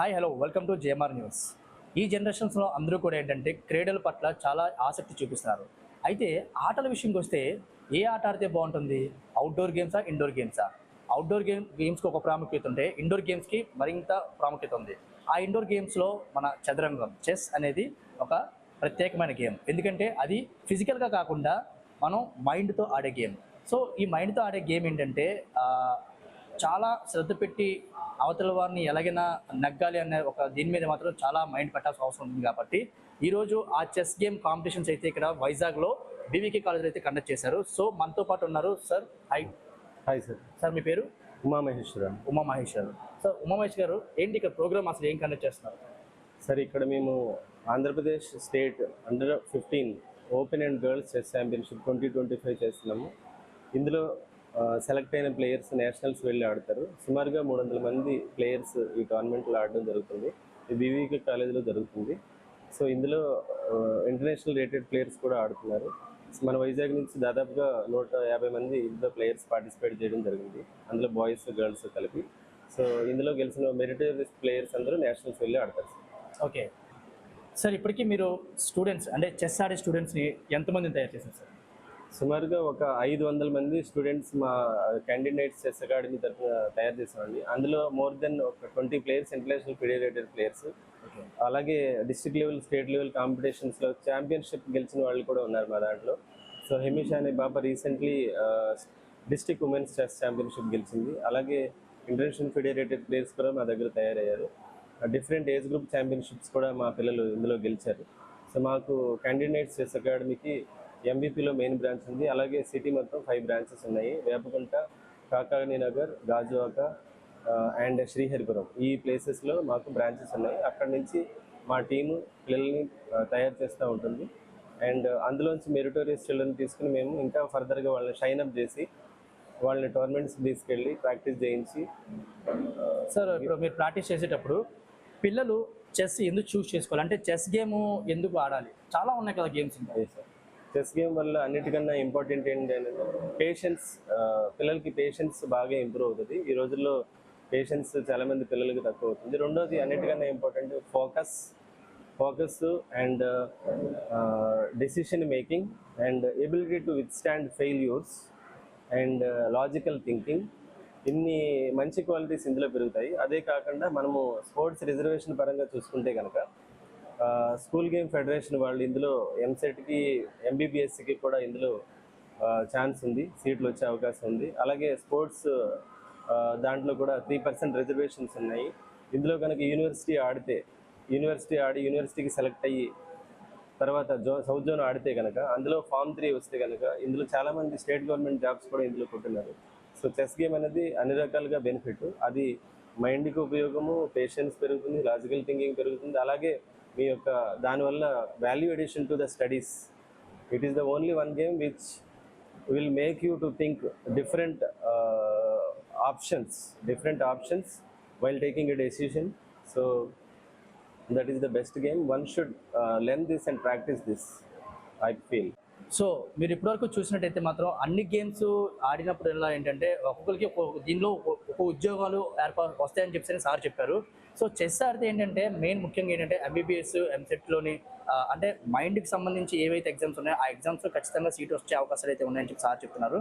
Hi hello welcome to JMR news. ఈ జనరేషన్స్లో అందరూ కూడా ఏంటంటే క్రీడల పట్ల చాలా ఆసక్తి చూపిస్తున్నారు. అయితే ఆటల విషయంకి వస్తే ఏ ఆట ఆడితే బాగుంటుంది? అవుట్డోర్ గేమ్సా ఇండోర్ గేమ్సా అవుట్డోర్ గేమ్ గేమ్స్కి ఒక ప్రాముఖ్యత ఉంటే ఇండోర్ గేమ్స్కి మరింత ప్రాముఖ్యత ఉంది. ఆ ఇండోర్ గేమ్స్లో మన చదరంగం చెస్ అనేది ఒక ప్రత్యేకమైన గేమ్ ఎందుకంటే అది ఫిజికల్గా కాకుండా మనం మైండ్తో ఆడే గేమ్ సో ఈ మైండ్తో ఆడే గేమ్ ఏంటంటే చాలా శ్రద్ధ పెట్టి అవతల వారిని ఎలాగైనా నగ్గాలి అనే ఒక దీని మీద మాత్రం చాలా మైండ్ పెట్టాల్సిన అవసరం ఉంది కాబట్టి ఈరోజు ఆ చెస్ గేమ్ కాంపిటీషన్స్ అయితే ఇక్కడ వైజాగ్లో బీవీకే కాలేజ్లో అయితే కండక్ట్ చేశారు. సో మనతో పాటు ఉన్నారు sir hi hi sir. Sir మీ పేరు? ఉమామహేశ్వర ఉమా మహేష్ గారు సార్ ఉమా మహేష్ గారు ఏంటి ఇక్కడ ప్రోగ్రామ్ అసలు ఏం కండక్ట్ చేస్తున్నారు? సార్ ఇక్కడ మేము Andhra Pradesh state under fifteen open and girls chess championship twenty twenty five చేస్తున్నాము. ఇందులో సెలెక్ట్ అయిన ప్లేయర్స్ నేషనల్స్ వెళ్ళి ఆడతారు. సుమారుగా మూడు వందల మంది ప్లేయర్స్ ఈ టోర్నమెంట్లో ఆడడం జరుగుతుంది. ఇది బీవీకే కాలేజీలో జరుగుతుంది. సో ఇందులో ఇంటర్నేషనల్ రేటెడ్ ప్లేయర్స్ కూడా ఆడుతున్నారు. మన వైజాగ్ నుంచి దాదాపుగా నూట యాభై మంది ఇందులో ప్లేయర్స్ పార్టిసిపేట్ చేయడం జరిగింది. అందులో బాయ్స్ గర్ల్స్ కలిపి. సో ఇందులో గెలిచిన మెరిటరీస్ ప్లేయర్స్ అందరూ నేషనల్స్ వెళ్ళి ఆడతారు. సార్ ఓకే సార్ ఇప్పటికీ మీరు స్టూడెంట్స్ అంటే చెస్ ఆడే స్టూడెంట్స్ని ఎంతమందిని తయారు చేశారు సార్ సుమారుగా ఒక ఐదు వందల మంది స్టూడెంట్స్ మా క్యాండిడేట్స్ చెస్ అకాడమీ తరఫున తయారు చేసామండి అందులో మోర్ దెన్ ఒక twenty players international federated players అలాగే డిస్ట్రిక్ట్ లెవెల్ స్టేట్ లెవెల్ కాంపిటీషన్స్లో ఛాంపియన్షిప్ గెలిచిన వాళ్ళు కూడా ఉన్నారు మా దాంట్లో. సో హిమిషా అనే బాబా recently district women's chess championship గెలిచింది. అలాగే ఇంటర్నేషనల్ ఫెడరేటెడ్ ప్లేయర్స్ కూడా మా దగ్గర తయారయ్యారు. డిఫరెంట్ ఏజ్ గ్రూప్ ఛాంపియన్షిప్స్ కూడా మా పిల్లలు ఇందులో గెలిచారు. సో మాకు క్యాండిడేట్స్ చెస్ అకాడమీకి ఎంబీపీలో మెయిన్ బ్రాంచ్ ఉంది. అలాగే సిటీ మొత్తం ఫైవ్ బ్రాంచెస్ ఉన్నాయి. వేపకుంట కాకాని నగర్ గాజువాక అండ్ శ్రీహరిపురం. ఈ ప్లేసెస్లో మాకు బ్రాంచెస్ ఉన్నాయి. అక్కడ నుంచి మా టీము పిల్లల్ని తయారు చేస్తూ ఉంటుంది. అండ్ అందులోంచి మెరిటోరియస్ చిల్డ్రన్ తీసుకుని మేము ఇంకా ఫర్దర్గా వాళ్ళని షైన్ అప్ చేసి వాళ్ళని టోర్నమెంట్స్ తీసుకెళ్ళి ప్రాక్టీస్ చేయించి సార్ ఇప్పుడు మీరు ప్రాక్టీస్ చేసేటప్పుడు పిల్లలు చెస్ ఎందుకు చూస్ చేసుకోవాలి? అంటే చెస్ గేమ్ ఎందుకు ఆడాలి? చాలా ఉన్నాయి కదా గేమ్స్ ఇంకా. చెస్ గేమ్ వల్ల అన్నిటికన్నా ఇంపార్టెంట్ ఏంటంటే పేషెన్స్ పిల్లలకి పేషెన్స్ బాగా ఇంప్రూవ్ అవుతుంది. ఈ రోజుల్లో పేషెన్స్ చాలా మంది పిల్లలకి తక్కువ అవుతుంది. రెండోది అన్నిటికన్నా important focus focus and decision making and ability to withstand failures and logical thinking ఇన్ని మంచి క్వాలిటీస్ ఇందులో పెరుగుతాయి. అదే కాకుండా మనము స్పోర్ట్స్ రిజర్వేషన్ పరంగా చూసుకుంటే కనుక స్కూల్ గేమ్ ఫెడరేషన్ వాళ్ళు ఇందులో ఎంసెట్కి ఎంబీబీఎస్సికి కూడా ఇందులో ఛాన్స్ ఉంది. సీట్లు వచ్చే అవకాశం ఉంది. అలాగే స్పోర్ట్స్ దాంట్లో కూడా త్రీ పర్సెంట్ రిజర్వేషన్స్ ఉన్నాయి. ఇందులో కనుక యూనివర్సిటీ ఆడితే యూనివర్సిటీ ఆడి యూనివర్సిటీకి సెలెక్ట్ అయ్యి తర్వాత జో సౌత్ జోన్ ఆడితే కనుక అందులో ఫామ్ త్రీ వస్తే కనుక ఇందులో చాలామంది స్టేట్ గవర్నమెంట్ జాబ్స్ కూడా ఇందులో కొట్టున్నారు. సో చెస్ గేమ్ అనేది అన్ని రకాలుగా బెనిఫిట్. అది మైండ్కి ఉపయోగము పేషెన్స్ పెరుగుతుంది లాజికల్ థింకింగ్ పెరుగుతుంది. అలాగే మీ యొక్క దానివల్ల value addition to the studies it is the only one game which will make you to think different options different options while taking a decision so that is the best game one should learn this and practice this I feel so మీరు ఇప్పటివరకు చూసినట్టయితే మాత్రం అన్ని games ఆడినప్పుడు ఎలా ఏంటంటే ఒక్కొక్కరికి దీనిలో ఒక్కొక్క ఉద్యోగాలు ఏర్పా వస్తాయని చెప్పి సార్ చెప్పారు. సో చెస్ ఆడితే ఏంటంటే మెయిన్ ముఖ్యంగా ఏంటంటే ఎంబీబీఎస్ ఎంసెట్లోని అంటే మైండ్కి సంబంధించి ఏవైతే ఎగ్జామ్స్ ఉన్నాయో ఆ ఎగ్జామ్స్లో ఖచ్చితంగా సీట్ వచ్చే అవకాశాలు అయితే ఉన్నాయని చెప్పి సార్ చెప్తున్నారు.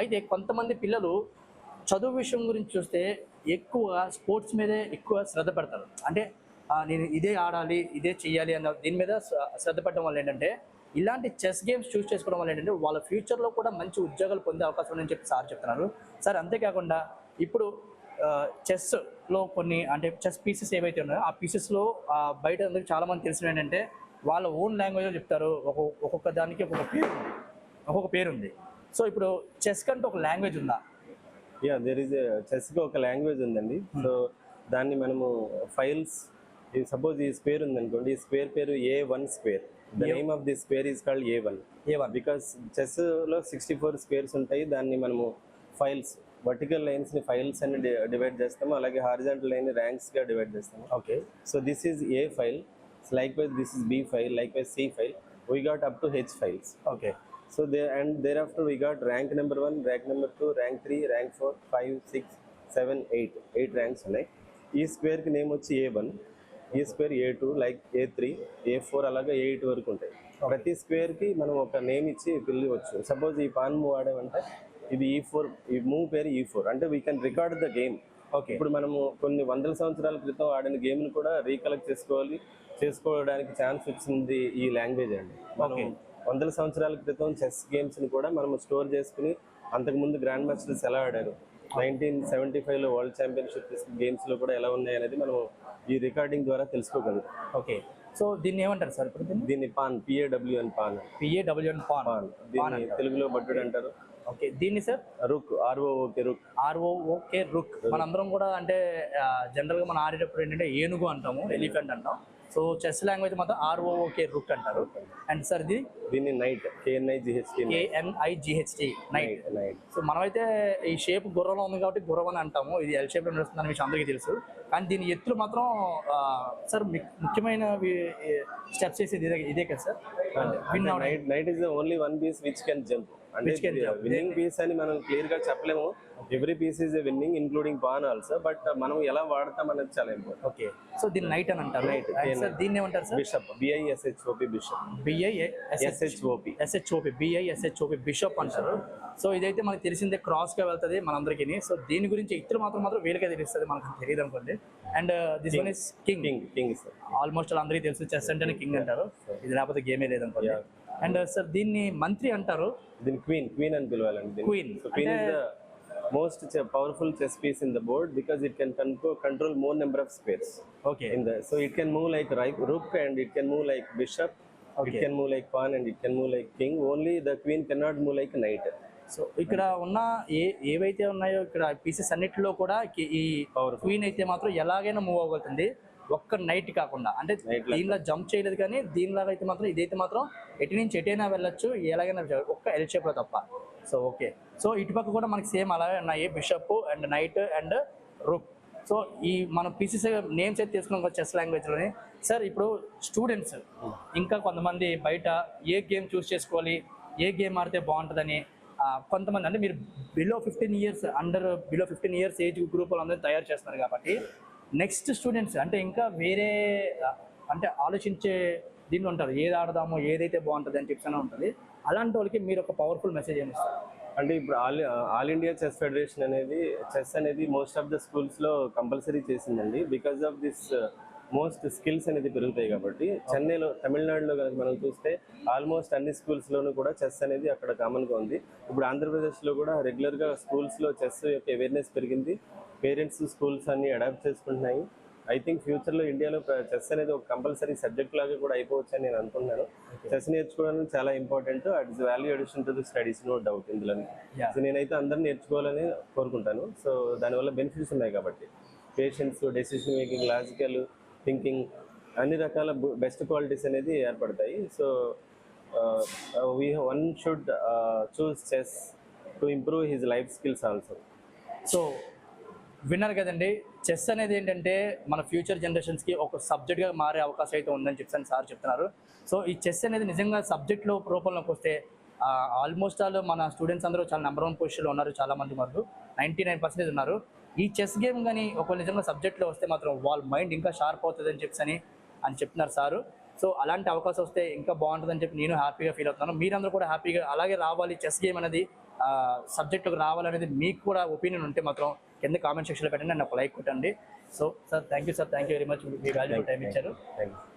అయితే కొంతమంది పిల్లలు చదువు విషయం గురించి చూస్తే ఎక్కువ స్పోర్ట్స్ మీదే ఎక్కువ శ్రద్ధ పెడతారు. అంటే నేను ఇదే ఆడాలి ఇదే చేయాలి అన్న దీని మీద శ్రద్ధ పెట్టడం వల్ల ఏంటంటే ఇలాంటి చెస్ గేమ్స్ చూస్ చేసుకోవడం వల్ల ఏంటంటే వాళ్ళ ఫ్యూచర్లో కూడా మంచి ఉద్యోగాలు పొందే అవకాశం ఉందని చెప్పి సార్ చెప్తున్నారు. సార్ అంతేకాకుండా ఇప్పుడు చెస్లో కొన్ని అంటే చెస్ పీసెస్ ఏవైతే ఉన్నాయో ఆ పీసెస్లో బయట అందరికి చాలా మంది తెలిసిన ఏంటంటే వాళ్ళ ఓన్ లాంగ్వేజ్లో చెప్తారు. ఒక్కొక్క ఒక్కొక్క దానికి ఒక్కొక్క పేరు ఉంది. ఒక్కొక్క పేరు ఉంది. సో ఇప్పుడు చెస్ కంటే ఒక లాంగ్వేజ్ ఉందా? యా దెర్ ఈస్ చెస్కి ఒక లాంగ్వేజ్ ఉందండి. సో దాన్ని మనము ఫైల్స్ సపోజ్ ఈ స్క్వేర్ ఉందనుకోండి ఈ స్క్వేర్ పేరు A one square the name of the square is called A one A one because చెస్లో sixty four squares ఉంటాయి దాన్ని మనము ఫైల్స్ వర్టికల్ లైన్స్ని ఫైల్స్ అని డివైడ్ చేస్తాము అలాగే హారిజాంటల్ లైన్ ర్యాంక్స్గా డివైడ్ చేస్తాము. Okay so this is A file likewise this is b file likewise c file. We got up to h files. Okay so there and thereafter we got rank number 1 rank number 2 rank 3 rank 4 5 6 7 8 8 ranks ఉన్నాయి. ఈ స్క్వేర్కి name వచ్చి A one ఈ square A two like A three A four అలాగే A eight వరకు ఉంటాయి. ప్రతి స్క్వేర్కి మనం ఒక నేమ్ ఇచ్చి పిలవచ్చు. సపోజ్ ఈ పాన్ మూవ్ ఆడామంటే ఇది ఈ ఫోర్ ఈ మూవ్ పేరు ఈ ఫోర్. అంటే we can record the game okay. ఇప్పుడు మనము కొన్ని వందల సంవత్సరాల క్రితం ఆడిన గేమ్ని కూడా రీకలెక్ట్ చేసుకోవాలి. చేసుకోవడానికి ఛాన్స్ వచ్చింది ఈ లాంగ్వేజ్ అండి. మనం Okay. వందల సంవత్సరాల క్రితం చెస్ గేమ్స్ని కూడా మనం స్టోర్ చేసుకుని అంతకుముందు గ్రాండ్ మాస్టర్స్ ఎలా ఆడారు? నైన్టీన్ సెవెంటీ ఫైవ్లో వరల్డ్ ఛాంపియన్షిప్ గేమ్స్లో కూడా ఎలా ఉన్నాయి అనేది మనం ఈ రికార్డింగ్ ద్వారా తెలుసుకోగలం ఓకే. సో దీన్ని ఏమంటారు సార్ ఇప్పుడు దీన్ని? పాన్ పిఏడబ్ల్యూ అని pawn. P A W and pawn. Pawn. దీన్ని తెలుగులో బట్టుడు అంటారు. ఓకే. దీన్ని sir? Rook R O O K rook. R O O K rook. మనందరం కూడా అంటే జనరల్గా మనం ఆడేటప్పుడు ఏంటంటే ఏనుగు అంటాము ఎలిఫెంట్ అంటాం. సో చెస్ లాంగ్వేజ్ మాత్రం R O O K rook అంటారు. అండ్ సార్ ఇది దీన్ని knight K N I G H T K N I G H T knight. Knight. So మనమైతే ఈ షేప్ గుర్రంలో ఉంది కాబట్టి గుర్రం అని అంటాము. ఇది ఎల్ షేప్లో నడుస్తుందని విషయం అందరికీ తెలుసు. కానీ దీని ఎత్తులు మాత్రం సార్ ముఖ్యమైన స్టెప్స్ చేసేది ఇదే ఇదే కదా sir? Knight knight is the only one piece which can jump అంటే. విన్నింగ్ పీస్ అని మనం క్లియర్గా చెప్పలేము. Every piece is winning including pawn also but మనం ఎలా వాడతాం అనేది చాలా ఇంపార్టెంట్ ఓకే సో దీన్ని నైట్ అని అంటారు. సార్ దీన్ని ఏమంటారు sir bishop B I S H O P bishop S H O P అంటారు. సో ఇదైతే మనకి తెలిసిందే క్రాస్గా వెళ్తుంది మనందరికీ. సో దీని గురించి ఇతరులు మాత్రం మాత్రం వీళ్ళకే తెలుస్తుంది మనకు తెలియదు అనుకోండి. And this one is king king king almost అందరికీ తెలుసు చెస్ అంటేనే కింగ్ అంటారు. ఇది లేకపోతే గేమే లేదనుకోండి అండ్ uh, సార్ దీన్ని మంత్రి అంటారు. దీని క్వీన్ క్వీన్ అని పిలవాలండి. Queen. Queen most powerful chess piece in the board because it can control control more number of squares okay in the so it can move like rook rook and it can move like bishop it can move like pawn and it can move like king only the queen can cannot move like knight so ఇక్కడ ఉన్న ఏ ఏవైతే ఉన్నాయో ఇక్కడ pieces అన్నిటిలో కూడా ఈ power queen అయితే మాత్రం ఎలాగైనా మూవ్ అవ్వగలుగుతుంది. ఒక్క నైట్ కాకుండా. అంటే దీనిలో జంప్ చేయలేదు కానీ దీనిలాగా అయితే మాత్రం ఇదైతే మాత్రం ఎటు నుంచి ఎటైనా వెళ్ళొచ్చు ఎలాగైనా. ఒక్క ఎల్ షేప్లో తప్ప. సో ఓకే సో ఇటుపక్క కూడా మనకి సేమ్ అలాగే ఉన్నాయి. Bishop and knight and rook so ఈ మన పీసెస్ నేమ్స్ అయితే తీసుకున్నాం చెస్ లాంగ్వేజ్లోని సార్ ఇప్పుడు స్టూడెంట్స్ ఇంకా కొంతమంది బయట ఏ గేమ్ చూస్ చేసుకోవాలి ఏ గేమ్ ఆడితే బాగుంటుందని కొంతమంది అంటే మీరు below fifteen years under below fifteen years age group వాళ్ళందరూ తయారు చేస్తున్నారు కాబట్టి నెక్స్ట్ స్టూడెంట్స్ అంటే ఇంకా వేరే అంటే ఆలోచించే దీనిలో ఉంటారు. ఏది ఆడదాము ఏదైతే బాగుంటుంది అని చెప్పి ఉంటుంది. అలాంటి వాళ్ళకి మీరు ఒక పవర్ఫుల్ మెసేజ్ ఏమి ఇస్తారు? అంటే ఇప్పుడు all all India chess federation అనేది చెస్ అనేది మోస్ట్ ఆఫ్ ద స్కూల్స్లో కంపల్సరీ చేసిందండి. Because of this most skills అనేది పెరుగుతాయి కాబట్టి చెన్నైలో తమిళనాడులో కనుక మనం చూస్తే ఆల్మోస్ట్ అన్ని schools లోనూ కూడా చెస్ అనేది అక్కడ కామన్గా ఉంది. ఇప్పుడు ఆంధ్రప్రదేశ్లో కూడా రెగ్యులర్గా schools లో చెస్ యొక్క అవేర్నెస్ పెరిగింది. పేరెంట్స్ స్కూల్స్ అన్ని అడాప్ట్ చేసుకుంటున్నాయి. ఐ థింక్ ఫ్యూచర్లో ఇండియాలో చెస్ అనేది ఒక కంపల్సరీ సబ్జెక్ట్ లాగా కూడా అయిపోవచ్చు అని నేను అనుకుంటున్నాను. చెస్ నేర్చుకోవడం చాలా important. At is value addition to the studies no doubt ఇందులో. సో నేనైతే అందరూ నేర్చుకోవాలని కోరుకుంటాను. సో దానివల్ల బెనిఫిట్స్ ఉన్నాయి కాబట్టి. Patience decision making logical thinking అన్ని రకాల బెస్ట్ క్వాలిటీస్ అనేది ఏర్పడతాయి. So we one should choose chess to improve his life skills also so విన్నారు కదండి. చెస్ అనేది ఏంటంటే మన ఫ్యూచర్ జనరేషన్స్కి ఒక సబ్జెక్ట్గా మారే అవకాశం అయితే ఉందని చెప్పి సార్ చెప్తున్నారు. సో ఈ చెస్ అనేది నిజంగా సబ్జెక్ట్లో రూపంలోకి వస్తే ఆల్మోస్ట్ ఆల్ మన స్టూడెంట్స్ అందరూ చాలా నెంబర్ వన్ పొజిషన్లో ఉన్నారు చాలా మంది వరకు నైంటీ నైన్ ఉన్నారు. ఈ చెస్ గేమ్ కానీ ఒక నిజంగా సబ్జెక్ట్లో వస్తే మాత్రం వాళ్ళ మైండ్ ఇంకా షార్ప్ అవుతుంది అని చెప్పి అని అని చెప్తున్నారు సారు. సో అలాంటి అవకాశం వస్తే ఇంకా బాగుంటుందని చెప్పి నేను హ్యాపీగా ఫీల్ అవుతున్నాను. మీరందరూ కూడా హ్యాపీగా అలాగే రావాలి చెస్ గేమ్ అనేది సబ్జెక్టుకు రావాలనేది మీకు కూడా ఒపీనియన్ ఉంటే మాత్రం కింద కామెంట్ సెక్షన్లో పెట్టండి నన్ను ఒక లైక్ కొట్టండి. So sir thank you sir thank you very much me valuable time ఇచ్చారు. Thank you